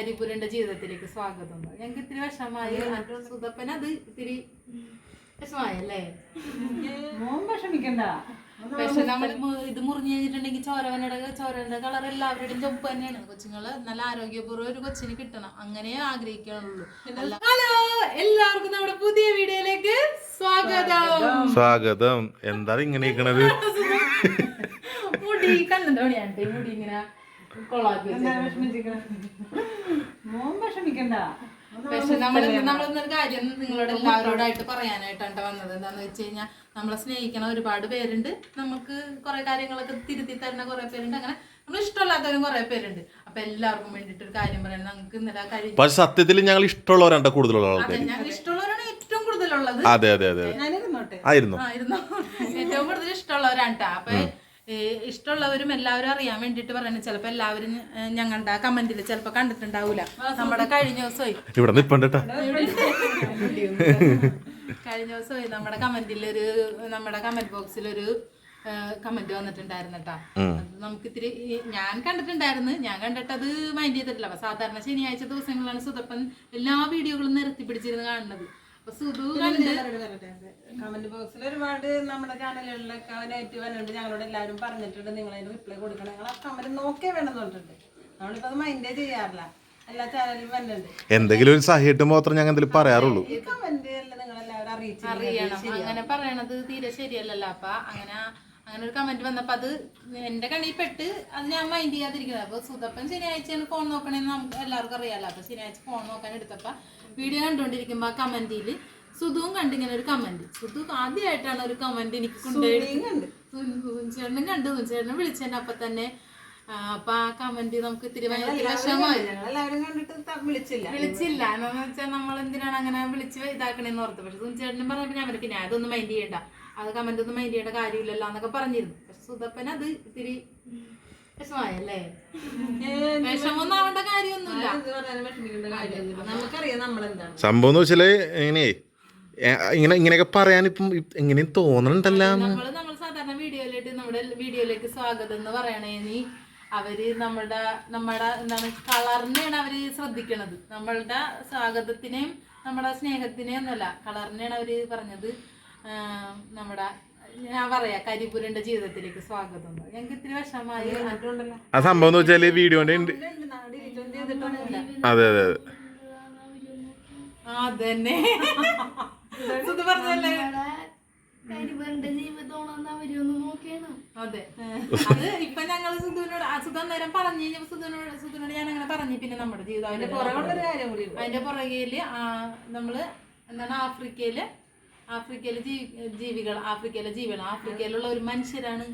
കരിപുരന്റെ ജീവിതത്തിലേക്ക് സ്വാഗതം ഞങ്ങൾക്ക് ഇത്തിരി വിഷമായി സുതപ്പന അത് ഇത്തിരി വിഷമായല്ലേ മോൻ വിഷമിക്കണ്ട. പക്ഷെ നമ്മൾ ഇത് മുറിഞ്ഞു കഴിഞ്ഞിട്ടുണ്ടെങ്കിൽ ചോരവനയുടെ ചോരന്റെ കളർ എല്ലാവരുടെയും ചൊപ്പ് തന്നെയാണ്. കൊച്ചുങ്ങൾ നല്ല ആരോഗ്യപൂർവം ഒരു കൊച്ചിന് കിട്ടണം. അങ്ങനെ ആഗ്രഹിക്കാനുള്ളൂ. ഹലോ എല്ലാവർക്കും നമ്മുടെ പുതിയ വീഡിയോയിലേക്ക് സ്വാഗതം. സ്വാഗതം. എന്താ ഇങ്ങനെ മുടി ഈ മുടി ഇങ്ങനെ പക്ഷെ നമ്മൾ നമ്മളൊന്നൊരു കാര്യം നിങ്ങളോട് എല്ലാവരോടായിട്ട് പറയാനായിട്ടാണ് വന്നത്. എന്താന്ന് വെച്ച് കഴിഞ്ഞാൽ നമ്മളെ സ്നേഹിക്കണ ഒരുപാട് പേരുണ്ട്. നമുക്ക് കുറെ കാര്യങ്ങളൊക്കെ തിരുത്തി തരുന്ന കുറെ പേരുണ്ട്. അങ്ങനെ നമ്മൾ ഇഷ്ടമല്ലാത്തവരും കുറെ പേരുണ്ട്. അപ്പൊ എല്ലാവർക്കും വേണ്ടിട്ട് ഒരു കാര്യം പറയാൻ നമുക്ക് ഇന്നലെ കഴിഞ്ഞു പക്ഷെ സത്യത്തിൽ ഞങ്ങൾ ഇഷ്ടമുള്ളവരാണ് കൂടുതലുള്ള അതെ ആൾക്കാർ ഞങ്ങൾ ഇഷ്ടമുള്ളവരാണ് ഏറ്റവും കൂടുതലുള്ളത്. അതെ അതെ അതെ ആയിരുന്നു. ഏറ്റവും കൂടുതൽ ഇഷ്ടമുള്ളവരാണ് ട്ടോ. അപ്പൊ ഇഷ്ടമുള്ളവരും എല്ലാവരും അറിയാൻ വേണ്ടിട്ട് പറയുന്നത് ചിലപ്പോ എല്ലാവരും ഞങ്ങളുടെ കമന്റിൽ ചിലപ്പോ കണ്ടിട്ടുണ്ടാവൂല. നമ്മുടെ കഴിഞ്ഞ ദിവസമായി. ഇവിടെ കഴിഞ്ഞ ദിവസമായി നമ്മുടെ കമന്റിൽ ഒരു നമ്മുടെ കമന്റ് ബോക്സിൽ ഒരു കമന്റ് വന്നിട്ടുണ്ടായിരുന്നു കേട്ടാ. നമുക്ക് ഇത്തിരി ഞാൻ കണ്ടിട്ടുണ്ടായിരുന്നു. ഞാൻ കണ്ടിട്ട് അത് മൈൻഡ് ചെയ്തിട്ടില്ല. അപ്പൊ സാധാരണ ശനിയാഴ്ച ദിവസങ്ങളിലാണ് സുതപ്പൻ എല്ലാ വീഡിയോകളും നിരത്തി പിടിച്ചിരുന്ന് കാണുന്നത്. കമന്റ് ബോക്സിൽ ഒരുപാട് നമ്മുടെ ചാനലുകളിലൊക്കെ നെഗറ്റീവ് വന്നിട്ടുണ്ട്. ഞങ്ങളോട് എല്ലാവരും പറഞ്ഞിട്ടുണ്ട് നിങ്ങൾ അതിന് റിപ്ലൈ കൊടുക്കണം. ഞങ്ങൾ ആ കമന്റ് നോക്കേ വേണം പറഞ്ഞിട്ടുണ്ട് നമ്മളിപ്പോ അത് മൈൻഡേ ചെയ്യാറില്ല. എല്ലാ ചാനലിലും വന്നിട്ടുണ്ട്. എന്തെങ്കിലും ഒരു സഹിയിട്ട് മാത്രം ഞങ്ങൾ എന്തെങ്കിലും പറയാറുള്ളൂ. ഈ കമന്റ് നിങ്ങൾ എല്ലാവരും അറിയിച്ചു അറിയണം. അങ്ങനെ പറയണത് തീരെ ശരിയല്ലല്ലോ. അപ്പൊ അങ്ങനെ അങ്ങനെ ഒരു കമന്റ് വന്നപ്പോ അത് എന്റെ കണ്ണിൽ പെട്ട് അത് ഞാൻ മൈൻഡ് ചെയ്യാതിരിക്കുന്നത്. അപ്പൊ സുതപ്പൻ ശനിയാഴ്ചയാണ് ഫോൺ നോക്കണേന്ന് നമുക്ക് എല്ലാവർക്കും അറിയാലോ. അപ്പൊ ശനിയാഴ്ച ഫോൺ നോക്കാൻ എടുത്തപ്പോ വീഡിയോ കണ്ടുകൊണ്ടിരിക്കുമ്പോ ആ കമന്റിൽ സുധുവും കണ്ട് ഇങ്ങനെ ഒരു കമന്റ് സുധു ആദ്യമായിട്ടാണ് ഒരു കമന്റ് എനിക്ക് കൊണ്ടുപോയി കണ്ട്. ചേട്ടനും കണ്ടു. ചേട്ടനെ വിളിച്ചെന്നെ അപ്പൊ തന്നെ. അപ്പൊ ആ കമന്റ് നമുക്ക് ഇത്തിരി ഭയങ്കര വിഷമമായി. വിളിച്ചില്ല. എന്താന്ന് വെച്ചാൽ നമ്മൾ എന്തിനാണ് അങ്ങനെ വിളിച്ച് ഇതാക്കണേന്ന് ഓർത്ത്. പക്ഷെ സുനിച്ചേട്ടനും പറഞ്ഞപ്പോ ഞാൻ പിന്നെ അതൊന്നും മൈൻഡ് ചെയ്യണ്ട. അത് കമന്റ് ഒന്നും മൈൻഡ് ചെയ്യേണ്ട കാര്യമില്ലല്ലോ എന്നൊക്കെ പറഞ്ഞിരുന്നു. പക്ഷെ സുധപ്പൻ അത് ഇത്തിരി വിഷമായല്ലേ വിഷമൊന്നും ആവേണ്ട കാര്യമൊന്നുമില്ല. നമുക്കറിയാം നമ്മളെന്താണ്. സംഭവം എന്ന് വെച്ചാൽ ഇങ്ങനെ ഇങ്ങനെ ഇങ്ങനെയൊക്കെ പറയാൻ ഇപ്പം എങ്ങനെയും തോന്നണുണ്ടല്ലോ. നമ്മൾ നമ്മൾ സാധാരണ വീഡിയോയിലേക്ക് നമ്മുടെ വീഡിയോയിലേക്ക് സ്വാഗതം എന്ന് പറയണേനി അവർ നമ്മുടെ നമ്മുടെ എന്താണ് കളറിനെയാണ് അവർ ശ്രദ്ധിക്കണത്. നമ്മളുടെ സ്വാഗതത്തിനെയും നമ്മുടെ സ്നേഹത്തിനെയും ഒന്നല്ല കളറിനെയാണ് അവർ പറഞ്ഞത്. നമ്മുടെ ഞാൻ പറയാ കരിപുരന്റെ ജീവിതത്തിലേക്ക് സ്വാഗതം. ഞങ്ങൾക്ക് ഇത്തിരി അതുകൊണ്ടല്ലോ ആ സംഭവം എന്ന് വെച്ചാൽ വീഡിയോന്റെ അതെ അതെ അതെ. അതന്നെ. പറഞ്ഞല്ലേ അതെ. അത് ഇപ്പൊ ഞങ്ങൾ സുധുവിനോട് സുധു അന്നേരം പറഞ്ഞു കഴിഞ്ഞപ്പോ സുധുവിനോട് സുധുവിനോട് ഞാൻ അങ്ങനെ പറഞ്ഞു. പിന്നെ നമ്മുടെ ജീവിതം അതിന്റെ പുറകുള്ളൊരു കാര്യം കൂടി ഉണ്ട്. അതിന്റെ പുറകിൽ നമ്മൾ എന്താണ് ആഫ്രിക്കയിൽ ആഫ്രിക്കയിലെ ജീവി ജീവികൾ ആഫ്രിക്കയിലെ ജീവികൾ. ആഫ്രിക്കയിലുള്ള ഒരു മനുഷ്യരാണ്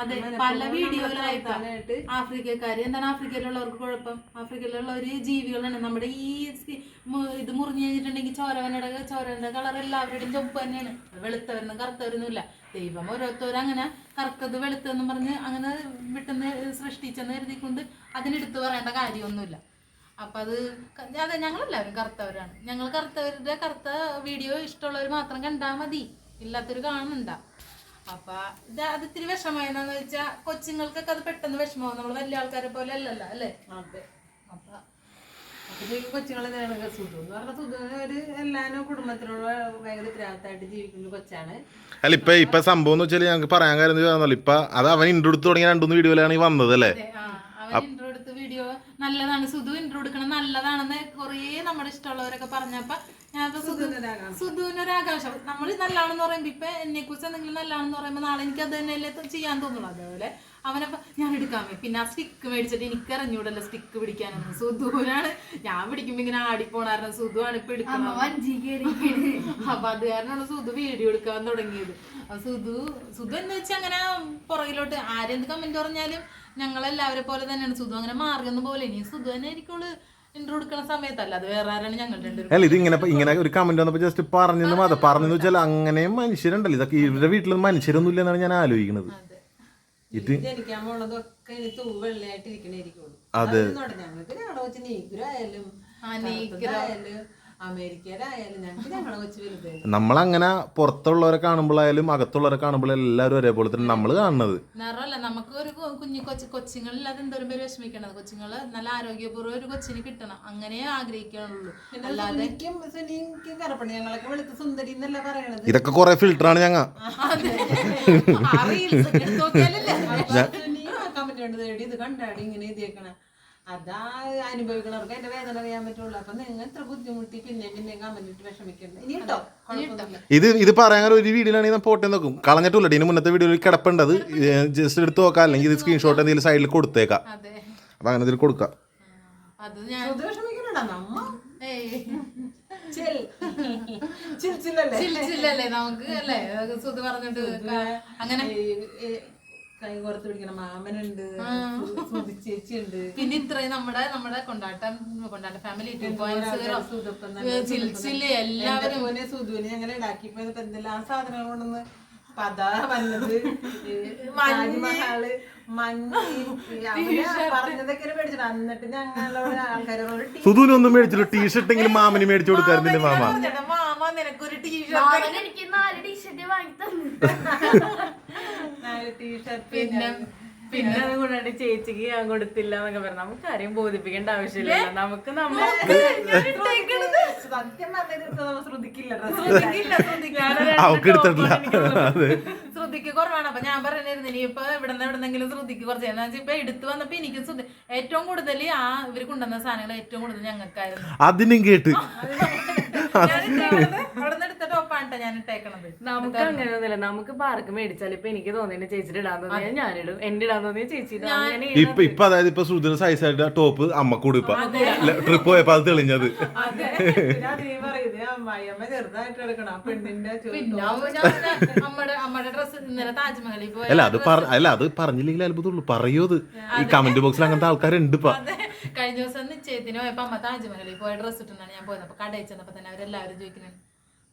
അതെ പല വീഡിയോയിലായിട്ട് ആഫ്രിക്കക്കാര് എന്താണ് ആഫ്രിക്കയിലുള്ളവർക്ക് കുഴപ്പം? ആഫ്രിക്കയിലുള്ള ഒരു ജീവികളാണ്. നമ്മുടെ ഈ ഇത് മുറിഞ്ഞു കഴിഞ്ഞിട്ടുണ്ടെങ്കിൽ ചോരവനയുടെ ചോരവന്റെ കളർ എല്ലാവരുടെയും ചൊപ്പ് തന്നെയാണ്. വെളുത്തവരെന്നും കറുത്തവരൊന്നും ഇല്ല. ദൈവം ഓരോരുത്തരും അങ്ങനെ കറുത്തത് വെളുത്തെന്നും പറഞ്ഞ് അങ്ങനെ വിട്ടെന്ന് സൃഷ്ടിച്ചെന്ന് കരുതിക്കൊണ്ട് അതിനെടുത്ത് പറയേണ്ട കാര്യമൊന്നുമില്ല. അപ്പൊ അത് അതെ ഞങ്ങളെല്ലാവരും കറുത്തവരാണ്. ഞങ്ങൾ കറുത്തവരുടെ കറുത്ത വീഡിയോ ഇഷ്ടമുള്ളവർ മാത്രം കണ്ടാൽ മതി. ഇല്ലാത്തൊരു കാണണ്ട അപ്പൊ ഇത് അത് ഇത്തിരി വിഷമമായെന്നു വെച്ചാൽ കൊച്ചുങ്ങൾക്കൊക്കെ അത് പെട്ടെന്ന് വിഷമമാവും. നമ്മൾ വലിയ ആൾക്കാരെ പോലെ അല്ലല്ലോ അല്ലേ? അതെ. അപ്പൊ. കൊച്ചുങ്ങളെ നേടുക സുധു എന്ന് പറഞ്ഞ സുധു ഒരു എല്ലാവരും കുടുംബത്തിനോട് ഭയങ്കര ഉത്തരവാദിത്തമായിട്ട് ജീവിക്കുന്ന കൊച്ചാണ്. അല്ല ഇപ്പൊ ഇപ്പൊ സംഭവം എന്ന് വെച്ചാൽ ഞങ്ങൾക്ക് പറയാൻ കാര്യം ഇപ്പൊ അത് അവൻ ഇൻട്രോ എടുത്ത് തുടങ്ങിയ രണ്ടുമൂന്ന് വീഡിയോയിലാണ് ഈ വന്നത് അല്ലേ? വീഡിയോ നല്ലതാണ്. സുധു ഇന്റർ എടുക്കണം. നല്ലതാണെന്ന് കുറേ നമ്മുടെ ഇഷ്ടമുള്ളവരൊക്കെ പറഞ്ഞപ്പോ സുധുവിനൊരു ആകാംക്ഷ നമ്മൾ നല്ലതാണെന്ന് പറയുമ്പോ ഇപ്പൊ എന്നെ കുറിച്ച് എന്തെങ്കിലും നല്ലതാണെന്ന് പറയുമ്പോ നാളെ എനിക്ക് അത് തന്നെയല്ലേ ചെയ്യാൻ തോന്നുള്ളൂ. അതേപോലെ അവനപ്പോ ഞാൻ എടുക്കാമേ പിന്നെ ആ സ്റ്റിക്ക് മേടിച്ചിട്ട് എനിക്ക് അറിഞ്ഞൂടല്ലോ സ്റ്റിക്ക് പിടിക്കാനൊന്നും. സുധുവിനാണ് ഞാൻ പിടിക്കുമ്പോ ഇങ്ങനെ ആടിപ്പോണായിരുന്നു പോണായിരുന്നു. സുധുവാണ് ഇപ്പൊ എടുക്കുന്നത്. അപ്പൊ അത് കാരണമാണ് സുധു വീഡിയോ എടുക്കാൻ തുടങ്ങിയത്. സുധു സുധു എന്ന് വെച്ചാൽ അങ്ങനെ പുറകിലോട്ട് ആരെന്ത് കമന്റ് പറഞ്ഞാലും ഞങ്ങളെല്ലാവരെ പോലെ തന്നെയാണ് സുധു. അങ്ങനെ മാറിയൊന്നും പോലെ ഇനി സുധു തന്നെ ആയിരിക്കും ഇന്റർവ്യൂ എടുക്കുന്ന സമയത്തല്ല? അത് വേറെ ആരാണ് അല്ല ഇത് ഇങ്ങനെ ഇങ്ങനെ ഒരു കമന്റ് വന്നപ്പോ ജസ്റ്റ് പറഞ്ഞെന്ന് മാത്രം. പറഞ്ഞെന്ന് വെച്ചാൽ അങ്ങനെയും മനുഷ്യരുണ്ടല്ലോ. ഇതൊക്കെ ഇവരുടെ വീട്ടിൽ മനുഷ്യരൊന്നും ഇല്ലെന്നാണ് ഞാൻ ആലോചിക്കുന്നത്. ഇത് അതെ. നമ്മളങ്ങനെ പുറത്തുള്ളവരെ കാണുമ്പോഴായാലും അകത്തുള്ളവരെ കാണുമ്പോഴായാലും എല്ലാവരും ഒരേപോലെ തന്നെ നമ്മൾ കാണുന്നത്. നിറമല്ല നമുക്ക് ഒരു കുഞ്ഞു കൊച്ചു എന്തോരം പേര് വിഷമിക്കണത്? കൊച്ചുങ്ങൾ നല്ല ആരോഗ്യപൂർവം ഒരു കൊച്ചിന് കിട്ടണം. അങ്ങനെ ആഗ്രഹിക്കാനുള്ളൂ. അല്ലാതെ സുനിക്കും സുനിക്കും കറപ്പണി ഞങ്ങളൊക്കെ വെളുത്ത സുന്ദരി എന്നല്ല പറയണത്? ഇതൊക്കെ കുറെ ഫിൽറ്ററാണ് ഞങ്ങ. അതെ. ആ reels ഒക്കെ എടുത്ത് നോക്കിയാലല്ലേ? സുനിയും ആ കമന്റ് ഉണ്ട് ഇത് കണ്ടാടി ഇങ്ങനെ എഴുതിയേക്കണ. അതാ അനുഭവിക്കണവർക്ക് എന്റെ വേദന അറിയാൻ പറ്റുള്ളൂ. അപ്പൊ നിങ്ങൾ എത്ര ബുദ്ധിമുട്ടി പിന്നെ പിന്നെ കമന്റിട്ട് വിഷമിക്കണ്ട ഇനി കേട്ടോ ഇത് ഇത് പറയാൻ ഒരു വീഡിയോയിലാണെങ്കിൽ ഞാൻ പോട്ടെ നോക്കും. കളഞ്ഞിട്ടില്ല ഇതിന് മുന്നത്തെ വീഡിയോയിൽ കിടപ്പുണ്ടത്. ജസ്റ്റ് എടുത്ത് നോക്കാം. അല്ലെങ്കിൽ ഇത് സ്ക്രീൻഷോട്ട് എന്തെങ്കിലും സൈഡിൽ കൊടുത്തേക്കാം. അപ്പൊ അങ്ങനെ ഇതിൽ കൊടുക്കാം. അത് ഞാൻ ഇത് നമ്മ. ഏയ്. ചിൽ. ചിൽ ചില്ലല്ലേ? നമുക്ക് അല്ലേ? സുധി പറഞ്ഞിട്ട് അങ്ങനെ? കൈ കോർത്ത് പിടിക്കണ. മാമനുണ്ട് സുധി ചേച്ചിയുണ്ട്. പിന്നെ ഇത്രയും നമ്മുടെ നമ്മുടെ കൊണ്ടാട്ടം കൊണ്ടാട്ട ഫാമിലി ടു പോയിന്റ് ചില്ലിച്ചിൽ എല്ലാവരും മോനെ സുധുവിനെ ഞങ്ങൾ ഇപ്പൊ എന്തെല്ലാം സാധനങ്ങൾ കൊണ്ടുവന്ന് പതാ വന്നത്. താജ്മഹാൾ സുധുവിനൊന്നും മേടിച്ചില്ല. ടീഷർട്ട് എങ്കിലും മാമന് മേടിച്ചു കൊടുക്കാറുന്നില്ല മാമ? മാമ നിനക്കൊരു ടീഷർട്ട് മാമൻ എനിക്ക് നാല് ടീഷർട്ട് വാങ്ങി തന്നു ടീഷർട്ട് പിന്നെ പിന്നെ അത് കൂടാണ്ട് ചേച്ചിക്ക് ഞാൻ കൊടുത്തില്ല എന്നൊക്കെ പറഞ്ഞു. നമുക്ക് ആരെയും ബോധിപ്പിക്കേണ്ട ആവശ്യമില്ല നമുക്ക് നമ്മൾ സത്യം പറഞ്ഞത് നമ്മൾ ശ്രദ്ധിക്കില്ല ശ്രുതിക്ക് കുറവാണ്. അപ്പൊ ഞാൻ പറഞ്ഞിരുന്നു ഇനി ഇപ്പൊ ഇവിടെ നിന്ന് എവിടെന്നെങ്കിലും ശ്രുതിക്ക് കുറച്ച്. എന്നാ ഇപ്പൊ എടുത്തു വന്നപ്പോ എനിക്ക് ഏറ്റവും കൂടുതൽ ആ ഇവർ കൊണ്ടുവന്ന സാധനങ്ങൾ ഏറ്റവും കൂടുതൽ ഞങ്ങൾക്കായിരുന്നു. അതിനും കേട്ട്. ഞാൻ അവിടെ ടോപ്പാണ് ഞാൻ ഇട്ടേക്കണത്. നമുക്ക് അങ്ങനെയൊന്നുമില്ല നമുക്ക് പാർക്ക് മേടിച്ചാൽ ഇപ്പൊ എനിക്ക് തോന്നിയ ചേച്ചിയുടെ ഇടാൻ തോന്നിയാൽ ഞാനിടും. എന്റെ ഇടാൻ തോന്നിയ ചേച്ചി. അങ്ങനെ ഇപ്പൊ ഇപ്പൊ അതായത് ഇപ്പൊ സുധുവിന് സൈസായിട്ട് ആ ടോപ്പ് അമ്മക്കൂട് ഇപ്പൊ. ട്രിപ്പ് പോയപ്പോ അത് തെളിഞ്ഞത്. അല്ല അത് അല്ല അത് പറഞ്ഞില്ലെങ്കിൽ അത്ഭുതമുള്ളൂ. പറയൂ അത്. ഈ കമന്റ് ബോക്സിൽ അങ്ങനത്തെ ആൾക്കാരുണ്ട് ഇപ്പൊ. കഴിഞ്ഞ ദിവസം നിശ്ചയത്തിന് പോയപ്പോ അമ്മ താജ്മഹലിൽ പോയ ഡ്രസ്സ് ഇട്ടാണ് ഞാൻ പോയത്. അപ്പൊ കടയിൽ ചെന്നപ്പോ തന്നെ അവരെല്ലാവരും ചോദിക്കുന്നത്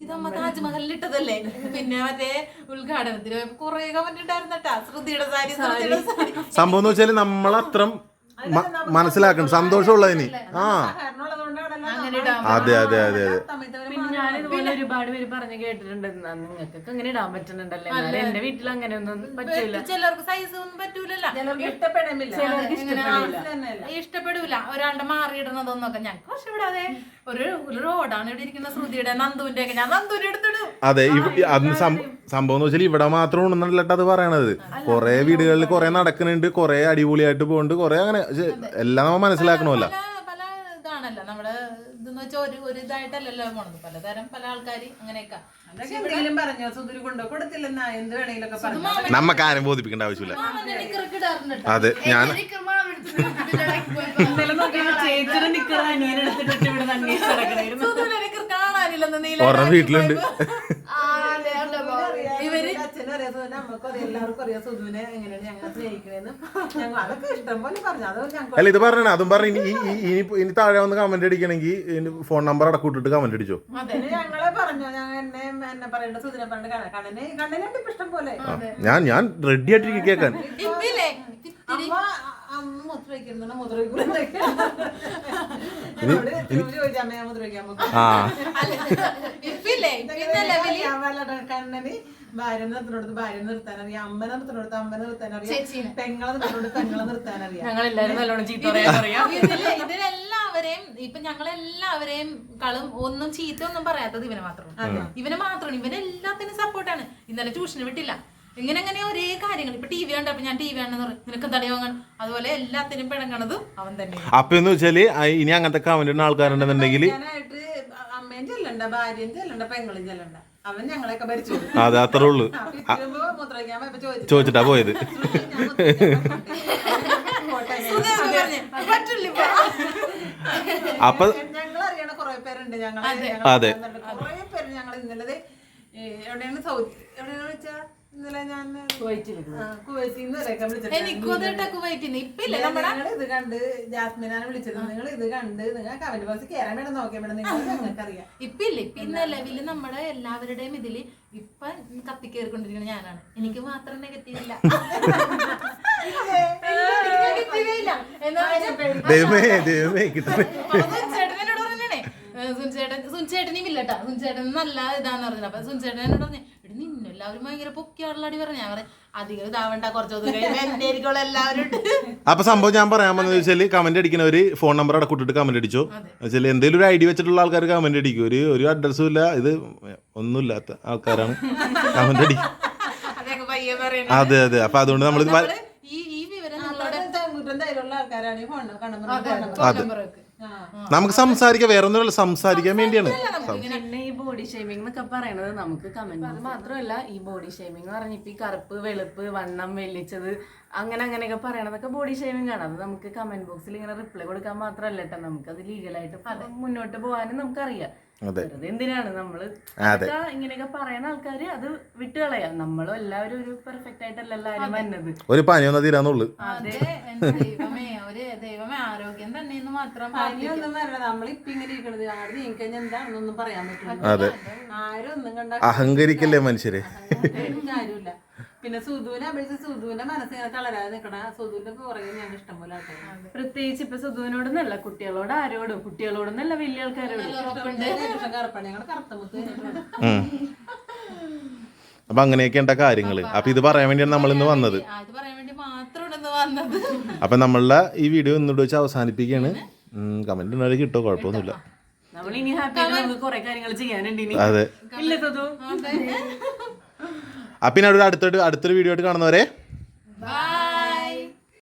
ഇത് താജ്മഹൽ താജ്മഹലിൽ ഇട്ടതല്ലേ പിന്നെ മറ്റേ ഉദ്ഘാടനത്തിന് കൊറേ കമന്റ് ഉണ്ടായിരുന്നട്ടാ ശ്രുതിയുടെ സാരി ശ്രുതിയുടെ സാരി. സംഭവം എന്ന് വെച്ചാൽ നമ്മളത്രം മനസ്സിലാക്കണം. സന്തോഷമുള്ളതിന് ആ. അതെ അതെ അതെ അതെ. പിന്നെ ഞാൻ ഇതുപോലെ ഒരുപാട് പേര് പറഞ്ഞു കേട്ടിട്ടുണ്ട്. നിങ്ങൾക്കൊക്കെ അങ്ങനെ ഇടാൻ പറ്റുന്നുണ്ടല്ലേ. എന്നാലും എന്റെ വീട്ടിൽ അങ്ങനെ ഒന്നും പറ്റില്ല ചിലർക്ക് സൈസ് ഒന്നും പറ്റൂലല്ലോ. ചിലർക്ക് ഇഷ്ടപ്പെടാമില്ല ഇങ്ങനെ ഇഷ്ടപ്പെടൂല. ഒരാളുടെ മാറിയിടുന്നതൊന്നൊക്കെ ഞങ്ങൾക്ക് പക്ഷെ ഇവിടെ അതെ ഒരു ഒരു റോഡാണ് ഇവിടെ ഇരിക്കുന്ന ശ്രുതിയുടെ നന്ദുവിന്റെ ഒക്കെ ഞാൻ നന്ദുവിന്റെ എടുത്തിടും. അതെ അന്ന് സംഭവം എന്ന് വെച്ചാൽ ഇവിടെ മാത്രം ഉണ്ടെന്നല്ലട്ടോ അത് പറയണത്. കൊറേ വീടുകളിൽ കൊറേ നടക്കുന്നുണ്ട് കൊറേ അടിപൊളിയായിട്ട് പോകുന്നുണ്ട് കൊറേ അങ്ങനെ എല്ലാം നമ്മൾ മനസ്സിലാക്കണമല്ലോ. പല പല ഇതാണല്ലോ. നമ്മുടെ ഇതെന്ന് വെച്ചാൽ ഒരു ഒരു ഇതായിട്ടല്ലല്ലോ പോണത്. പലതരം പല ആൾക്കാർ അങ്ങനെയൊക്കെ. അതൊക്കെ എന്തെങ്കിലും പറഞ്ഞോ? സുധുരി കൊണ്ടോ? കൊടുത്തില്ലെന്നാ? എന്ത് വേണമെങ്കിലൊക്കെ പറഞ്ഞു? നമ്മക്ക് ആരും ബോധിപ്പിക്കേണ്ട ആവശ്യമില്ല. അതെ ഞാൻ എനിക്ക് മാമൻ അല്ല ഇത് പറഞ്ഞ അതും പറഞ്ഞ ഇനി ഇനി- ഇനി താഴെ വന്ന് കമന്റ് അടിക്കണമെങ്കിൽ ഫോൺ നമ്പർ അടക്കൂട്ടിട്ട് കമന്റ് അടിച്ചോ? പിന്നെ ഞങ്ങളെ പറഞ്ഞു. ഞങ്ങൾ എന്നെ എന്നെ പറയേണ്ട സുധുനെ പറഞ്ഞ കാണാൻ കണ്ണനെ ഇഷ്ടം പോലെ. ഞാൻ ഞാൻ റെഡി ആയിട്ടിരിക്കും കേൾക്കാൻ. ആ. കണ്ണന് ഭാര്യ നിർത്തിനടുത്ത് ഭാര്യ നിർത്താൻ അറിയാം അമ്മ നിർത്തിനടുത്ത് അമ്മ നിർത്താൻ അറിയാം. പെങ്ങളെ നിർത്തിനോട് പെങ്ങളെ നിർത്താൻ അറിയാം ഞങ്ങൾ നല്ലോണം ചീത്ത പറയാൻ അറിയാം ഇതിൽ ഇതിലെല്ലാവരെയും ഇപ്പൊ ഞങ്ങളെല്ലാവരെയും കളും ഒന്നും ചീത്ത ഒന്നും പറയാത്തത് ഇവനെ മാത്രം. ഇവനെ മാത്രമാണ്. ഇവനെല്ലാത്തിനും സപ്പോർട്ടാണ് ഇന്നലെ ട്യൂഷന് വിട്ടില്ല. ഇങ്ങനെ അങ്ങനെ ഒരേ കാര്യങ്ങൾ. ഇപ്പൊ ടി വി കണ്ടപ്പോ ഞാൻ ടി വി ആണെന്ന് പറയും നിനക്ക് തടയോ വാങ്ങണം അതുപോലെ എല്ലാത്തിനും പിണങ്ങണതും അവൻ തന്നെ അപ്പൊ എന്ന് വെച്ചാൽ ഇനി അങ്ങനത്തെ കമന്റ് ആൾക്കാരുണ്ടെന്നുണ്ടെങ്കിൽ ഞാനായിട്ട് അമ്മയും ചെല്ലണ്ട ഭാര്യയും ചെല്ലണ്ട പെങ്ങളും ചെല്ലണ്ട. അവൻ ഞങ്ങളെയൊക്കെ ഭരിച്ചു. അതെ അത്രേ ഉള്ളു. ചോദിച്ചിട്ടാ പോയത്. അപ്പൊ ഞങ്ങൾ അറിയണ കുറെ പേരുണ്ട് ഞങ്ങൾ അതെ. കുറെ പേര് ഞങ്ങൾ ഇന്നലെ എവിടെയാണ് സൗത്ത് എവിടെയാണ് വെച്ചാ ഇന്നലെ ഞാൻ കുവൈറ്റിൽ നിന്ന് ഇത് കണ്ട് ജാസ്മിനാണ് വിളിച്ചത്. നിങ്ങൾ ഇത് കണ്ട് നിങ്ങൾ കമന്റ് ബോക്സ് കയറാൻ വേണം നോക്കിയാൽ വേണം. നിങ്ങൾ ഞങ്ങൾക്ക് അറിയാം ഇപ്പൊ ഇല്ല ഇപ്പൊ ഇന്ന് നമ്മുടെ എല്ലാവരുടെയും ഇതിൽ ഇപ്പൊ കത്തിക്കേറിക്കൊണ്ടിരിക്കുന്ന ഞാനാണ്. എനിക്ക് മാത്രം നെഗറ്റീവ് ഇല്ല. നെഗറ്റീവേ ഇല്ല. എന്നാ വെച്ചാ ദൈവമേ ദൈവമേ കിട്ടണേ സുൻചേട്ടൻ പറഞ്ഞേ സുൻചേട്ടനും ഇല്ലട്ടാ സുൻചേട്ടൻ നല്ല ഇതാന്ന് പറഞ്ഞത്. അപ്പൊ സുൻചേട്ടൻ എന്നോട് പറഞ്ഞു എല്ലാവരും ഭയങ്കര പൊക്കിയാളടി പറഞ്ഞു. ഞാൻ പറയാം അധികം ഇതാവണ്ട കുറച്ച് ദിവസം കഴിയുമ്പോ എന്റെ ആയിരിക്കുള്ള എല്ലാവരും. അപ്പൊ സംഭവം ഞാൻ പറയാൻ വന്നത് വെച്ചാൽ കമന്റ് അടിക്കുന്നവര് ഫോൺ നമ്പർ അവിടെ കൂട്ടിട്ട് കമന്റ് അടിച്ചോ വെച്ചാൽ എന്തെങ്കിലും ഒരു ഐഡി വെച്ചിട്ടുള്ള ആൾക്കാർ കമന്റ് അടിക്കും. ഒരു ഒരു അഡ്രസ്സും ഇല്ല. ഇത് ഒന്നുമില്ലാത്ത ആൾക്കാരാണ് കമന്റ് അടിക്കും അതെ അതെ. അപ്പൊ അതുകൊണ്ട് നമ്മൾ നമ്മൾ നമുക്ക് സംസാരിക്കാം വേറെ ഒന്നുമല്ല സംസാരിക്കാൻ വേണ്ടിയാണ് പിന്നെ ഈ ബോഡി ഷേമിംഗ് എന്നൊക്കെ പറയണത് നമുക്ക് കമന്റ് അത് മാത്രമല്ല ഈ ബോഡി ഷേമിംഗ് എന്ന് പറഞ്ഞ ഇപ്പൊ ഈ കറുപ്പ് വെളുപ്പ് വണ്ണം വെള്ളിച്ചത് അങ്ങനെ അങ്ങനെയൊക്കെ പറയണതൊക്കെ ബോഡി ഷേമിംഗ് ആണ്. അത് നമുക്ക് കമന്റ് ബോക്സിൽ ഇങ്ങനെ റിപ്ലൈ കൊടുക്കാൻ മാത്രമല്ല കേട്ടോ നമുക്ക് അത്. ലീഗലായിട്ട് മുന്നോട്ട് പോകാനും നമുക്കറിയാം. എന്തിനാണ്? നമ്മൾ ഇങ്ങനെയൊക്കെ പറയുന്ന ആൾക്കാര് അത് വിട്ടുകളയാം നമ്മളും എല്ലാവരും ഒരു പെർഫെക്റ്റ് ആയിട്ടല്ല എല്ലാവരും വന്നത്. ഒരു പനി വന്നാൽ തീരാന്നുള്ളു. അതെ. ദൈവമേ? ഒരു ദൈവമേ ആരോഗ്യം തന്നെയെന്ന് മാത്രം പനിയൊന്നും വരണം നമ്മളിപ്പൊ ഇങ്ങനെ ഇരിക്കണത് ആട് നീക്കഴിഞ്ഞാൽ എന്താണെന്നൊന്നും പറയാൻ പറ്റില്ല അതെ. ആരും ഒന്നും കണ്ട അഹങ്കരിക്കല്ലേ മനുഷ്യരെ? കാര്യമില്ല പിന്നെ സുധുവിനെ അപേക്ഷിച്ച് സുധുവിന്റെ മനസ്സിങ്ങനെ തളരാതെ നിൽക്കണ സുധുവിന്റെ പുറകെ ഞാൻ ഇഷ്ടം പോലെ ആട്ടെ പ്രത്യേകിച്ച് ഇപ്പൊ സുധുവിനോടൊന്നല്ല കുട്ടികളോട് ആരോടും കുട്ടികളോടൊന്നല്ല വലിയ ആൾക്കാരോട് കറുപ്പാണ് കറുത്തമുത്ത് അപ്പൊ അങ്ങനെയൊക്കെ ഉണ്ട കാര്യങ്ങൾ. അപ്പൊ ഇത് പറയാൻ വേണ്ടിയാണ് നമ്മൾ ഇന്ന് വന്നത്. പറയാൻ വേണ്ടി മാത്രം വന്നത്. അപ്പൊ നമ്മളുടെ ഈ വീഡിയോ ഇന്നിട്ട് വെച്ച് അവസാനിപ്പിക്കുകയാണ്. കമന്റ് ഉണ്ടെങ്കിൽ കിട്ടോ? കുഴപ്പമൊന്നുമില്ല. അതെ. അപ്പൊ അടുത്തൊരു അടുത്തൊരു വീഡിയോ ആയിട്ട് കാണുന്നവരെ.